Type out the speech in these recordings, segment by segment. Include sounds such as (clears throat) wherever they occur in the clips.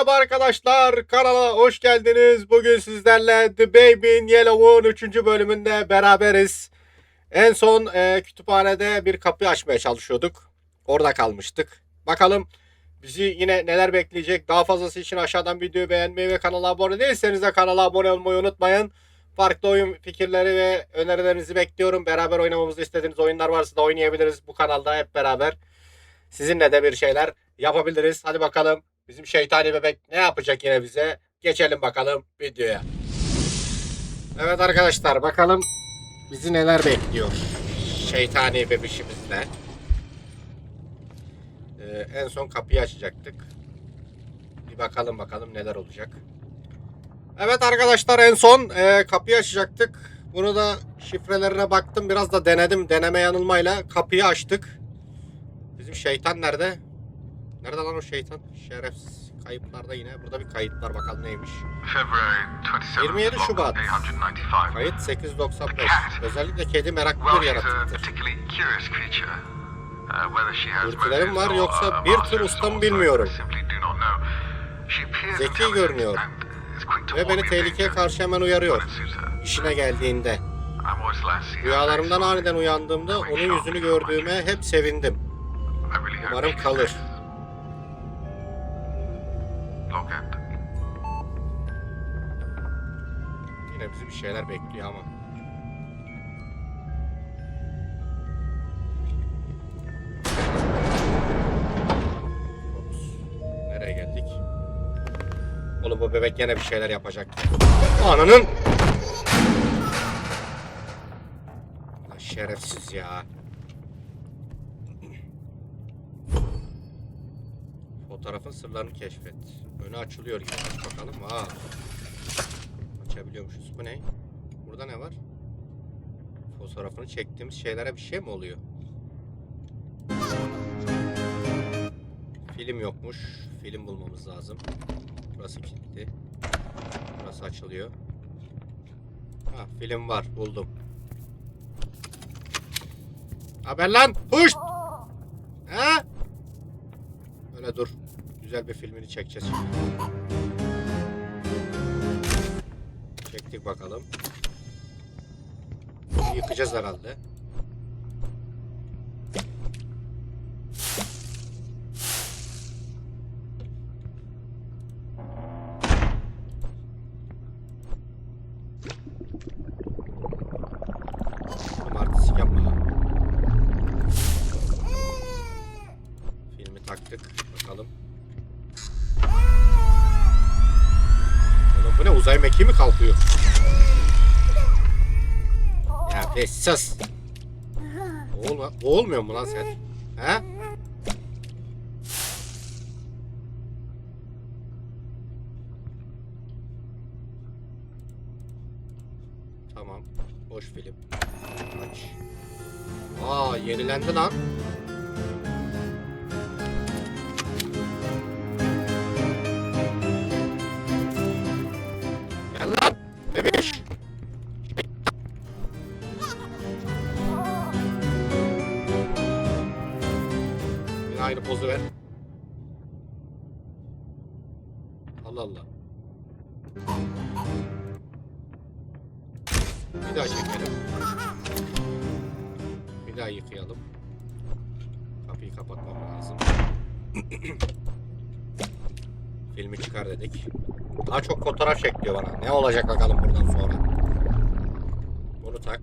Merhaba arkadaşlar kanala hoş geldiniz. Bugün sizlerle The Baby in Yellow'un 3. bölümünde beraberiz. En son e, kütüphanede bir kapı açmaya çalışıyorduk. Orada kalmıştık. Bakalım bizi yine neler bekleyecek. Daha fazlası için aşağıdan videoyu beğenmeyi ve kanala abone değilseniz de kanala abone olmayı unutmayın. Farklı oyun fikirleri ve önerilerinizi bekliyorum. Beraber oynamamızı istediğiniz oyunlar varsa da oynayabiliriz bu kanalda hep beraber. Sizinle de bir şeyler yapabiliriz. Hadi bakalım bizim şeytani bebek ne yapacak yine bize? Geçelim bakalım videoya. Evet arkadaşlar bakalım bizi neler bekliyor. Şeytani bebişimizle. Ee, en son kapıyı açacaktık. Bir bakalım bakalım neler olacak. Evet arkadaşlar en son e, kapıyı açacaktık. Bunu da şifrelerine baktım. Biraz da denedim. Deneme yanılmayla kapıyı açtık. Bizim şeytan nerede? Nerede lan o şeytan? Şerefsiz. Kayıplarda yine. Burada bir kayıt var bakalım neymiş. February 27, 27 Şubat. 895. Kayıt 895. Özellikle kedi meraklı bir yaratıktır. Uh, Dürtülerim motives var yoksa uh, bir tür ustam or bilmiyorum. Zeki görünüyor. Ve beni tehlikeye karşı hemen uyarıyor. İşine geldiğinde. Rüyalarımdan aniden uyandığımda onun yüzünü gördüğüme hep sevindim. Umarım kalır. Bir şeyler bekliyor ama. Ops. Nereye geldik? Oğlum bu bebek yine bir şeyler yapacak. Ananın! Lan şerefsiz ya. Fotoğrafın sırlarını keşfet. Önü açılıyor gibi. Bakalım. Aa. Açabiliyormuşuz. Bu ne? Burada ne var? Fotoğrafını çektiğimiz şeylere bir şey mi oluyor? Film yokmuş. Film bulmamız lazım. Burası kilitli. Burası açılıyor. Ha film var. Buldum. Haber lan. Huş. Ha? Öyle dur. Güzel bir filmini çekeceğiz. Çektik bakalım. Yıkacağız herhalde. Filmi taktık. Bakalım. Bu ne uzay mekiği mi kalkıyor? Ya be sus. Olma, olmuyor mu lan sen? He? Tamam. Boş film. Aç. Aa yenilendi lan. Allah Allah. Bir daha çekelim. Bir daha yıkayalım. Kapıyı kapatmam lazım. (clears throat) Filmi çıkar dedik. Daha çok fotoğraf çek diyor bana. Ne olacak bakalım buradan sonra. Bunu tak.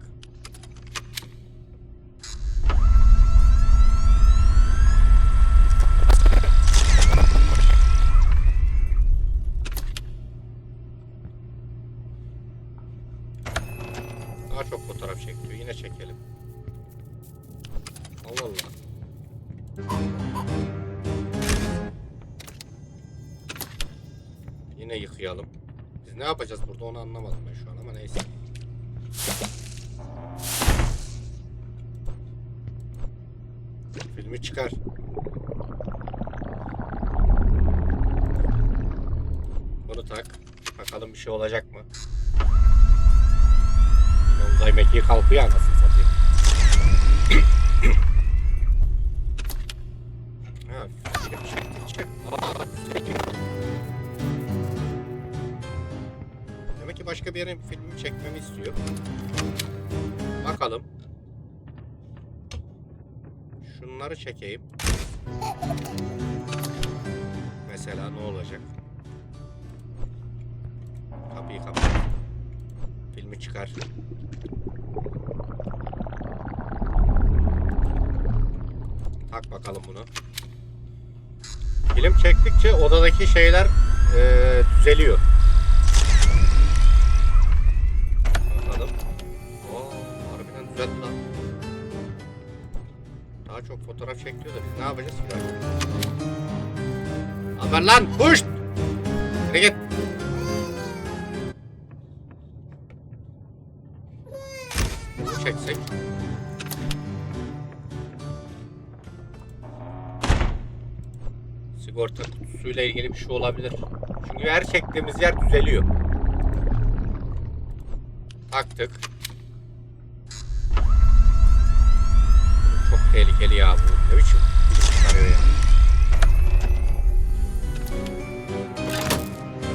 Yine yıkayalım. Biz ne yapacağız burada onu anlamadım ben şu an ama neyse. Filmi çıkar. Bunu tak. Bakalım bir şey olacak mı? Uzay mekiği kalkıyor anasını Kapıyı kapat. Filmi çıkar. Tak bakalım bunu. Film çektikçe odadaki şeyler eee, düzeliyor. Bakalım. Oo, harbiden düzeldi lan. Daha çok fotoğraf çekiyor da biz ne yapacağız ki? Haber lan push! Hadi git. Kutusuyla ilgili bir şey olabilir. Çünkü her çektiğimiz yer düzeliyor. Taktık. Çok tehlikeli ya bu. Ne biçim çıkarıyor ya.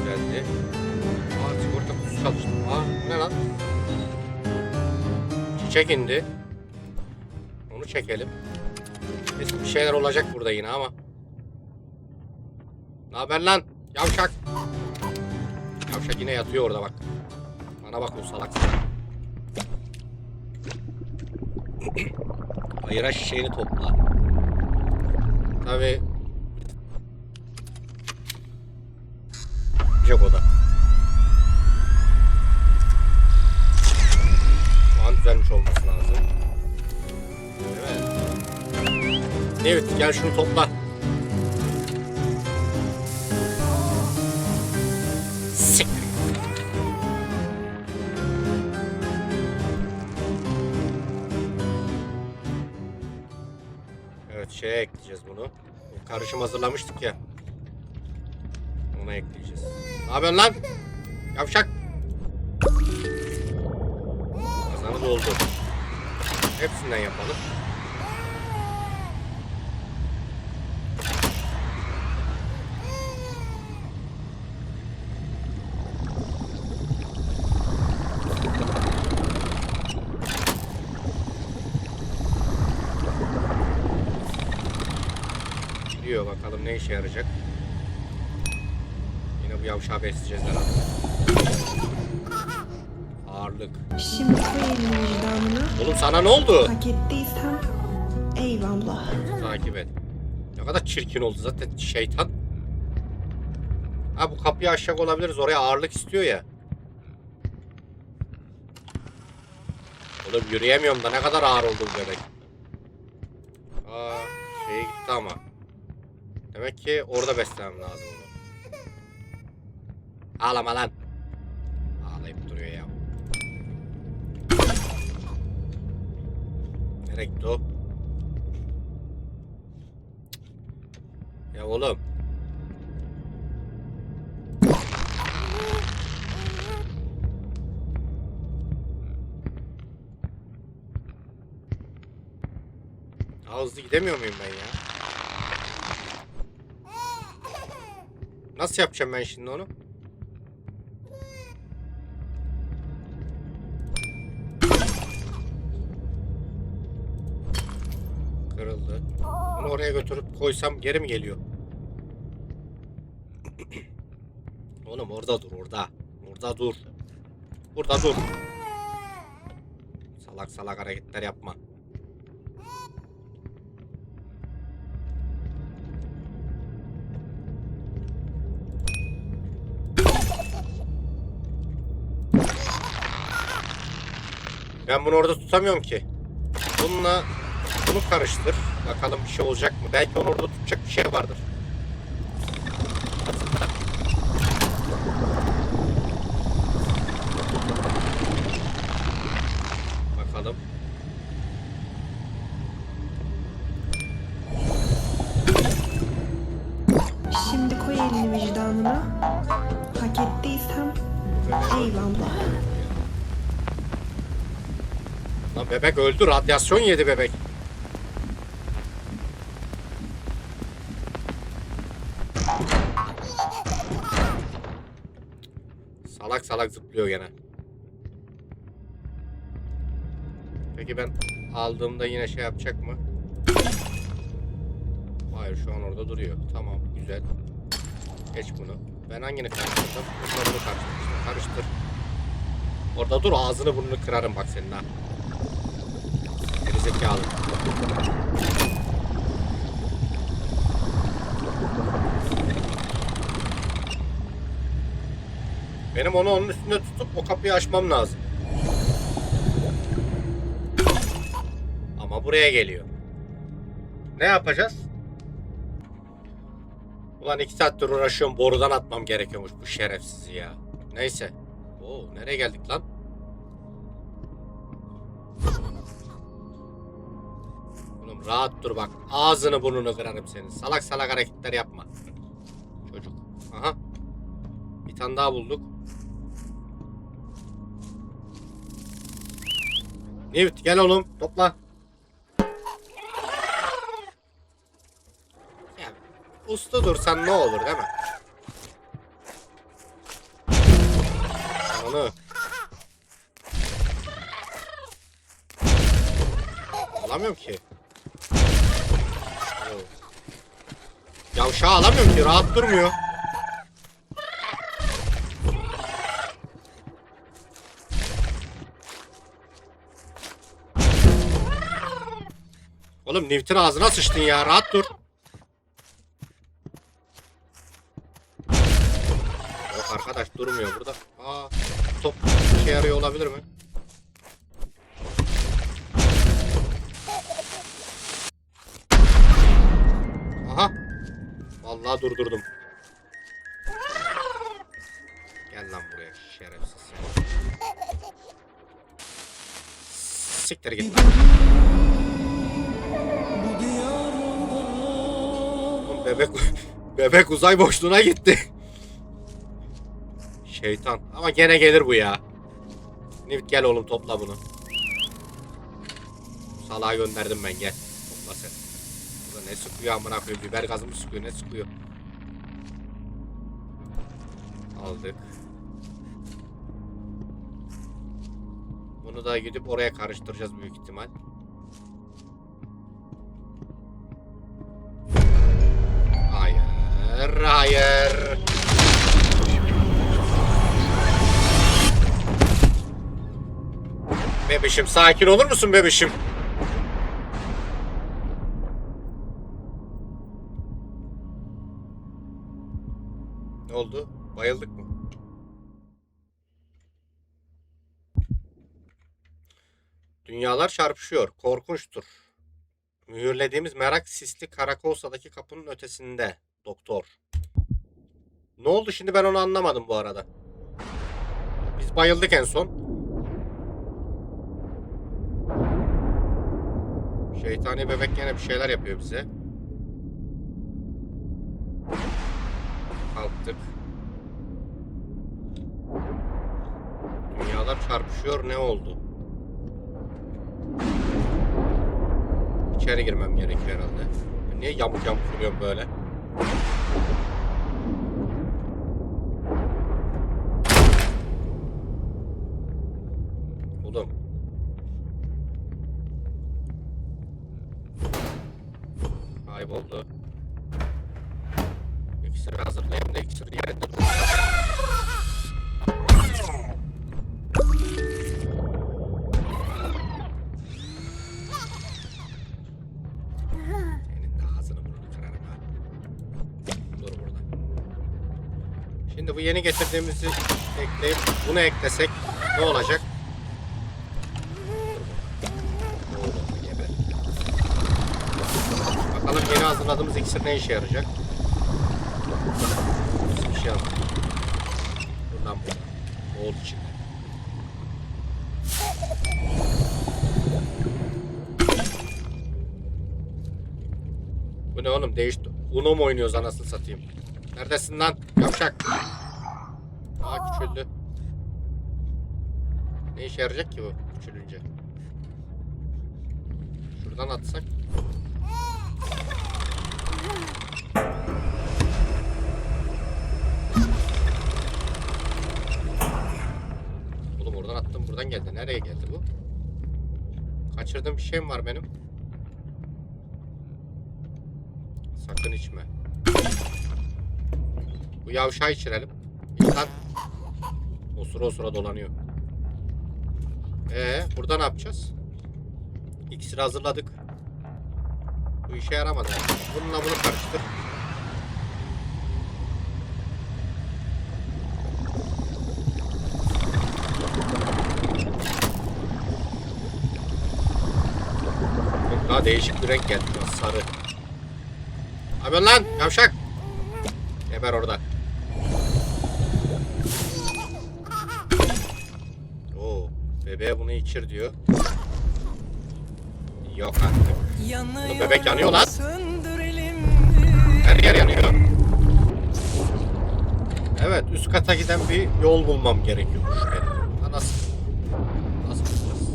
Geldi. Aa sigorta çalıştı. Aa ne lan? Çiçek indi. Onu çekelim. Kesin bir şeyler olacak burada yine ama. Ne haber lan? Yavşak. Yavşak yine yatıyor orada bak. Bana bakıyor salak salak. (clears throat) Ayıra şişeğini topla. Tabi. Yok o da. Şu an düzelmiş olması lazım. Evet. Evet gel şunu topla. Ekleyeceğiz bunu. Bu Karışım hazırlamıştık ya. Ona ekleyeceğiz. Ne yapıyorsun lan? Yavşak. Kazanı doldu. Hepsinden yapalım. Gidiyor bakalım ne işe yarayacak. Yine bu yavşağı besleyeceğiz herhalde. Ağırlık. Şimdi koy elini vicdanına. Oğlum sana ne oldu? Hak ettiysem eyvallah. Takip et. Ne kadar çirkin oldu zaten şeytan. Ha bu kapıyı aşacak olabiliriz. Oraya ağırlık istiyor ya. Oğlum yürüyemiyorum da ne kadar ağır oldu bu bebek. Aa şeye gitti ama. Demek ki orada beslemem lazım onu. Ağlama lan. Ağlayıp duruyor ya. Nereye gitti o? Ya oğlum. Daha hızlı gidemiyor muyum ben ya? Nasıl yapacağım ben şimdi onu? Kırıldı. Bunu oraya götürüp koysam geri mi geliyor? (clears throat) Oğlum orada dur orada. Orada dur. Burada dur. Salak salak hareketler yapma. Ben bunu orada tutamıyorum ki. Bununla bunu karıştır. Bakalım bir şey olacak mı? Belki onu orada tutacak bir şey vardır. Öldü. Radyasyon yedi bebek. Salak salak zıplıyor gene. Peki ben aldığımda yine şey yapacak mı? Hayır şu an orada duruyor. Tamam güzel. Geç bunu. Ben hangini karıştırdım? Bunu karıştırdım. Karıştır. Orada dur ağzını burnunu kırarım bak senin ha. Gerizekalı. Benim onu onun üstünde tutup o kapıyı açmam lazım. Ama buraya geliyor. Ne yapacağız? Ulan iki saattir uğraşıyorum borudan atmam gerekiyormuş bu şerefsizi ya. Neyse. Oo nereye geldik lan? Rahat dur bak. Ağzını burnunu kırarım senin. Salak salak hareketler yapma. Çocuk. Aha. Bir tane daha bulduk. Newt gel oğlum topla. Ya usta dursan ne olur değil mi? Onu. Alamıyorum ki. Oo. Yavşağı alamıyorum ki rahat durmuyor. Oğlum Newt'in ağzına sıçtın ya rahat dur. Yok arkadaş durmuyor burada. Aa top işe yarıyor olabilir mi? Vallahi durdurdum. Gel lan buraya şerefsiz. Siktir git. Oğlum Bebek bebek uzay boşluğuna gitti. Şeytan. Ama gene gelir bu ya. Nivit gel oğlum topla bunu. Salağa gönderdim ben gel. Topla sen. Burada ne sıkıyor amına koyayım. Biber gazı mı sıkıyor ne sıkıyor. Aldık. Bunu da gidip oraya karıştıracağız büyük ihtimal. Hayır, hayır. Bebişim sakin olur musun bebişim? Dünyalar çarpışıyor. Korkunçtur. Mühürlediğimiz merak sisli Karakolsa'daki kapının ötesinde. Doktor. Ne oldu şimdi ben onu anlamadım bu arada. Biz bayıldık en son. Şeytani bebek gene bir şeyler yapıyor bize. Kalktık. Dünyalar çarpışıyor ne oldu? İçeri girmem gerekiyor herhalde. Niye yamuk yamuk yürüyorum böyle? Oğlum. Kayboldu. İksiri hazırlayayım da iksiri yerinde yeni getirdiğimizi ekleyip bunu eklesek ne olacak? Bakalım yeni hazırladığımız iksir ne işe yarayacak? Bir şey. Buradan bu. Oğul içinde. Bu ne oğlum değişti. Uno mu oynuyoruz anasını satayım. Neredesin lan? Yavşak. Aa küçüldü. Ne işe yarayacak ki bu küçülünce? Şuradan atsak. buradan geldi. Nereye geldi bu? Kaçırdığım bir şey mi var benim? Sakın içme. Bu yavşağı içirelim. İç lan. Osura osura dolanıyor. Ee, burada ne yapacağız? İksiri hazırladık. Bu işe yaramadı. Bununla bunu karıştır. Daha değişik bir renk geldi. Sarı. Abi lan yavşak. Geber orada. Bebeğe bunu içir diyor. Yok artık. Yanıyor, bebek yanıyor lan. Her yer yanıyor. Evet, üst kata giden bir yol bulmam gerekiyormuş benim. Ha, nasıl? Nasıl bulacağız?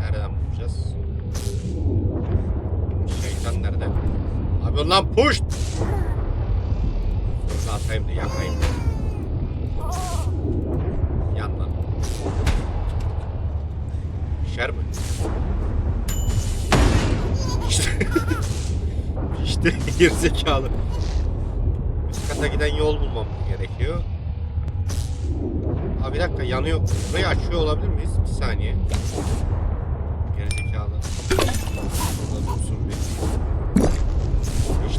Nereden bulacağız? Şeytan nerede? Abi lan push! Pişer mi? İşte, (laughs) işte gerizekalı. Üst kata giden yol bulmam gerekiyor. Abi bir dakika yanıyor. Burayı açıyor olabilir miyiz? Bir saniye. Gerizekalı. Burada dursun bir.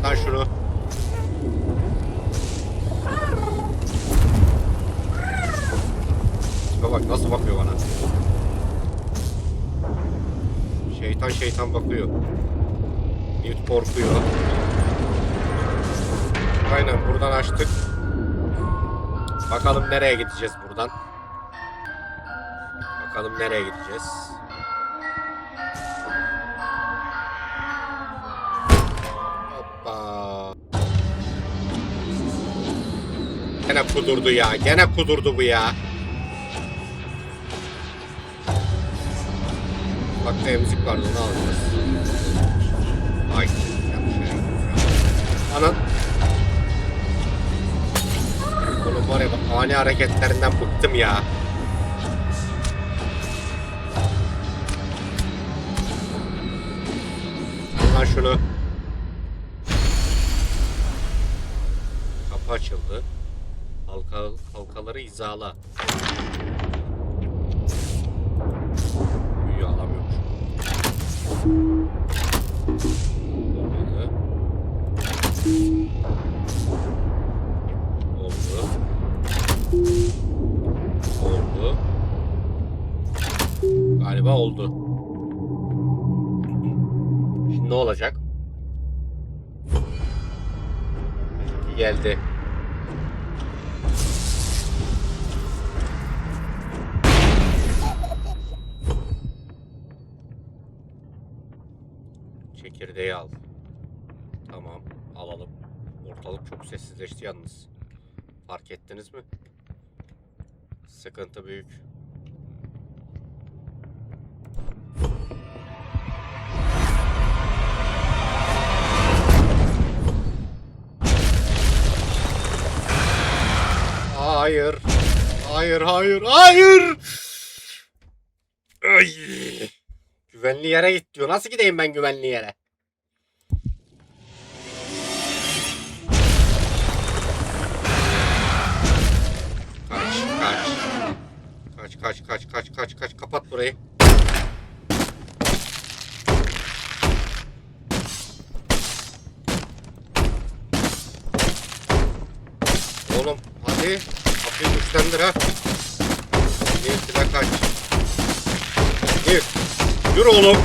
Lan şunu. Tipe bak nasıl bakıyor bana. Şeytan şeytan bakıyor. Newt korkuyor. Aynen buradan açtık. Bakalım nereye gideceğiz buradan. Bakalım nereye gideceğiz. Hoppa. Gene kudurdu ya. Gene kudurdu bu ya. Bak emzik vardı onu alacağız. Ay ya. Anan. Oğlum var ya bak ani hareketlerinden bıktım ya. Lan şunu. Kapı açıldı. Halka, halkaları hizala. Oldu. Şimdi ne olacak? Geldi. Çekirdeği al. Tamam, alalım. Ortalık çok sessizleşti yalnız. Fark ettiniz mi? Sıkıntı büyük. Hayır. Hayır, hayır, hayır. Ay. Güvenli yere git diyor. Nasıl gideyim ben güvenli yere? Kaç, kaç. Kaç, kaç, kaç, kaç, kaç, kaç. Kapat burayı. Oğlum hadi. Kapıyı güçlendir ha. Bir silah kaç. Bir. Yürü oğlum.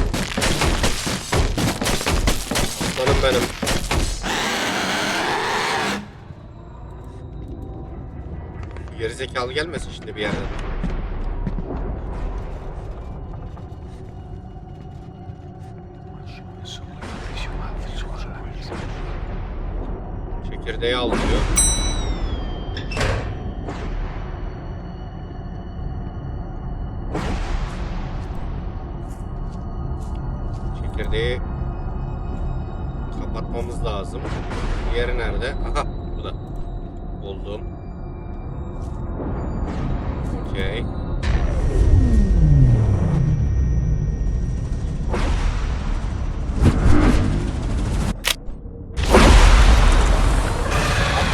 Aslanım benim. Gerizekalı gelmesin şimdi bir yerden. Çekirdeği al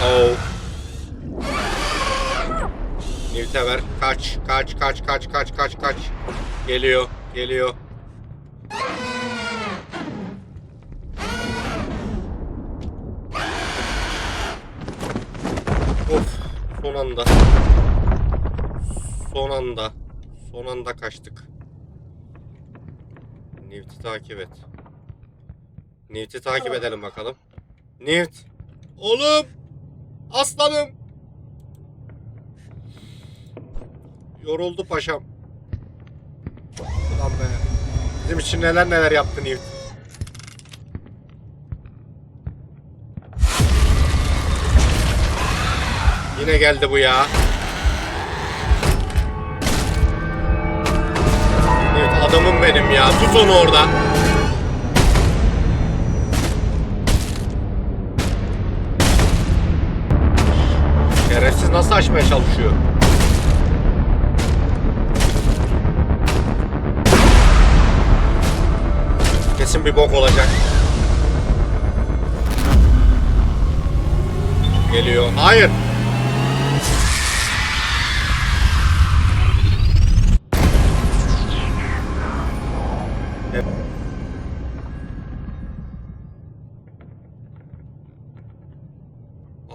Oh. Nilteber kaç kaç kaç kaç kaç kaç kaç. Geliyor geliyor. Of son anda. Son anda. Son anda kaçtık. Newt'i takip et. Newt'i takip edelim bakalım. Newt. Oğlum. Aslanım. Yoruldu paşam. Ulan be. Bizim için neler neler yaptı Newt. Yine geldi bu ya. Evet adamım benim ya. Tut onu orada. Nasıl açmaya çalışıyor? Kesin bir bok olacak. Geliyor. Hayır.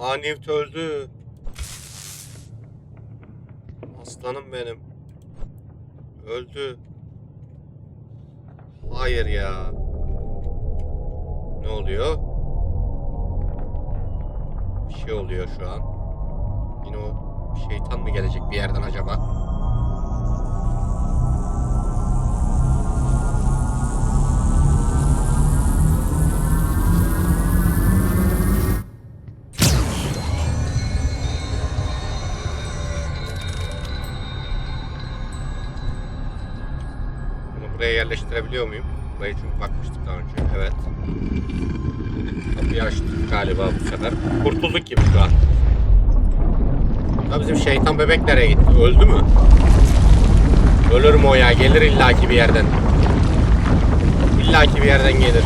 Aa Newt öldü. Aslanım benim. Öldü. Hayır ya. Ne oluyor? Bir şey oluyor şu an. Yine o şeytan mı gelecek bir yerden acaba? Buraya yerleştirebiliyor muyum? Burayı çünkü bakmıştık daha önce. Evet. Kapıyı açtık galiba bu sefer. Kurtulduk gibi şu an. Ya bizim şeytan bebek nereye gitti? Öldü mü? Ölür mü o ya? Gelir illaki bir yerden. İllaki bir yerden gelir.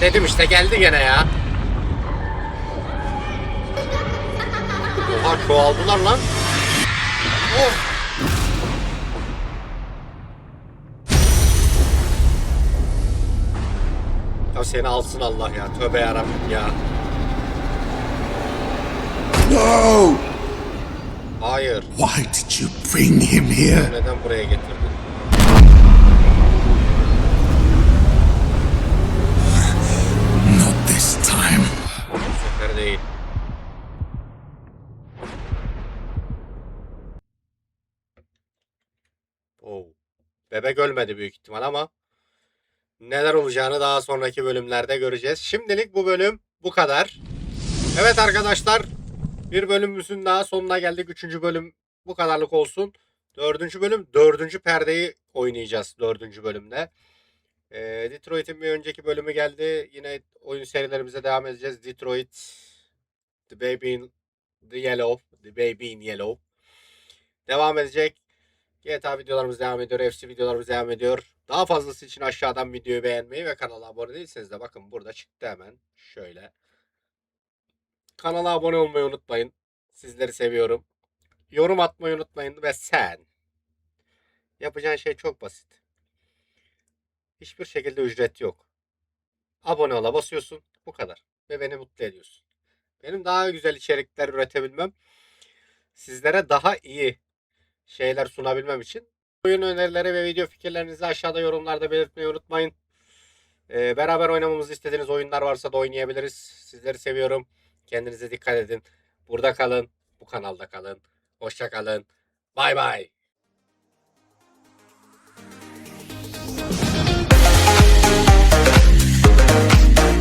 Dedim işte geldi gene ya. Oha çoğaldılar lan. Of. Ya seni alsın Allah ya. Tövbe yarabbim ya. No! Hayır. Why did you bring him here? Neden buraya getirdin? Bebek ölmedi büyük ihtimal ama neler olacağını daha sonraki bölümlerde göreceğiz. Şimdilik bu bölüm bu kadar. Evet arkadaşlar bir bölümümüzün daha sonuna geldik. Üçüncü bölüm bu kadarlık olsun. Dördüncü bölüm dördüncü perdeyi oynayacağız dördüncü bölümde. Ee, Detroit'in bir önceki bölümü geldi. Yine oyun serilerimize devam edeceğiz. Detroit, The Baby in the Yellow, The Baby in Yellow. Devam edecek. GTA videolarımız devam ediyor. FC videolarımız devam ediyor. Daha fazlası için aşağıdan videoyu beğenmeyi ve kanala abone değilseniz de bakın burada çıktı hemen. Şöyle. Kanala abone olmayı unutmayın. Sizleri seviyorum. Yorum atmayı unutmayın ve sen. Yapacağın şey çok basit. Hiçbir şekilde ücret yok. Abone ola basıyorsun. Bu kadar. Ve beni mutlu ediyorsun. Benim daha güzel içerikler üretebilmem, sizlere daha iyi şeyler sunabilmem için oyun önerileri ve video fikirlerinizi aşağıda yorumlarda belirtmeyi unutmayın. Ee, beraber oynamamızı istediğiniz oyunlar varsa da oynayabiliriz. Sizleri seviyorum. Kendinize dikkat edin. Burada kalın. Bu kanalda kalın. Hoşça kalın. Bay bay.